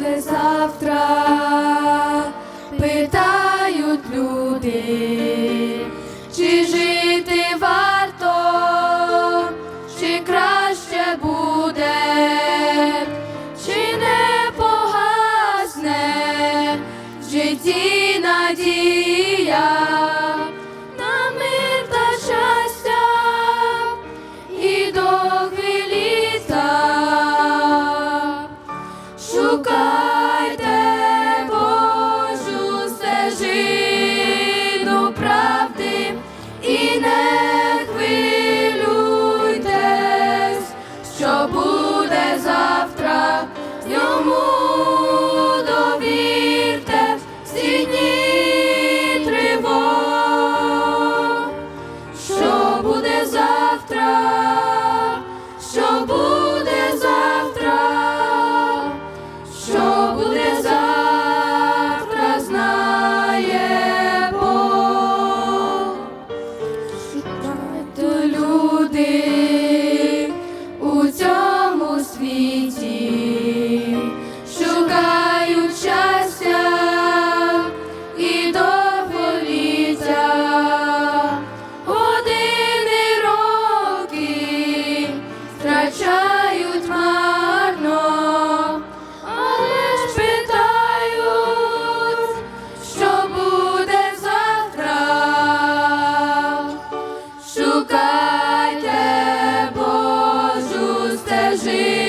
буде завтра? Питають люди, agir.